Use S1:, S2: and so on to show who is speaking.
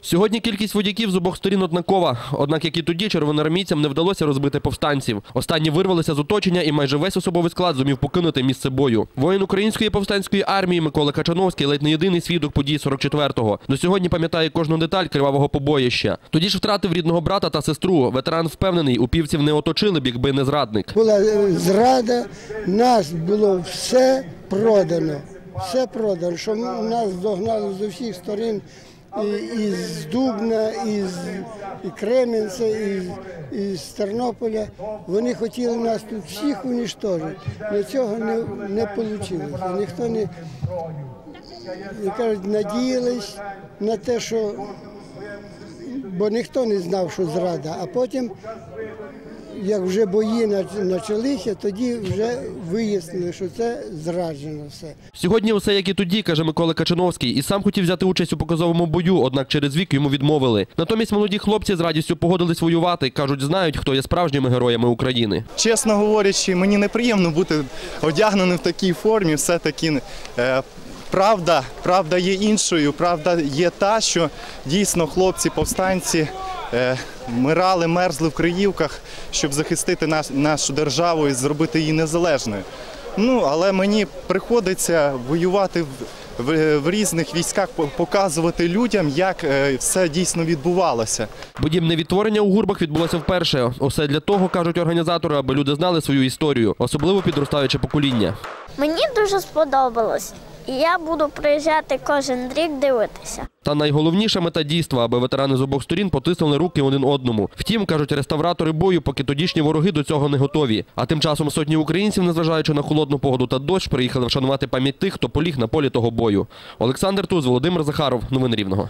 S1: Сьогодні кількість вояків з обох сторін однакова. Однак, як і тоді, червоноармійцям не вдалося розбити повстанців. Останні вирвалися з оточення, і майже весь особовий склад зумів покинути місце бою. Воїн української повстанської армії Микола Качановський ледь не єдиний свідок подій 44-го. До сьогодні пам'ятає кожну деталь кривавого побоїща. Тоді ж втратив рідного брата та сестру. Ветеран впевнений, упівців не оточили б, якби не зрадник.
S2: Була е, зрада, нас було все продано. Все продано, що нас догнали з усіх сторін. І, і Дубна, із Кременця, із, із Тернополя. Вони хотіли нас тут всіх унічтожити. Але цього не, не вийшло. Ніхто не, не кажуть, надіялись на те, що бо ніхто не знав, що зрада. А потім, як вже бої почалися, тоді вже вияснили, що це зраджено все.
S1: Сьогодні усе як і тоді, каже Микола Качановський, і сам хотів взяти участь у показовому бою, однак через вік йому відмовили. Натомість молоді хлопці з радістю погодились воювати. кажуть, знають, хто є справжніми героями України.
S3: Чесно говорячи, мені неприємно бути одягненим в такій формі. Все-таки е, правда, правда є іншою. Правда є та, що дійсно хлопці, повстанці е, мирали, мерзли в Криївках, щоб захистити наш, нашу державу і зробити її незалежною. Ну, але мені приходиться воювати в, в, в різних військах, показувати людям, як е, все дійсно відбувалося.
S1: Подібне відтворення у гурбах відбулося вперше. Усе для того, кажуть організатори, аби люди знали свою історію, особливо підростаюче покоління.
S4: Мені дуже сподобалось. І я буду приїжджати кожен рік дивитися.
S1: Та найголовніша мета дійства, аби ветерани з обох сторін потиснули руки один одному. Втім, кажуть реставратори бою, поки тодішні вороги до цього не готові. А тим часом сотні українців, незважаючи на холодну погоду та дощ, приїхали вшанувати пам'ять тих, хто поліг на полі того бою. Олександр Туз, Володимир Захаров. Новини Рівного.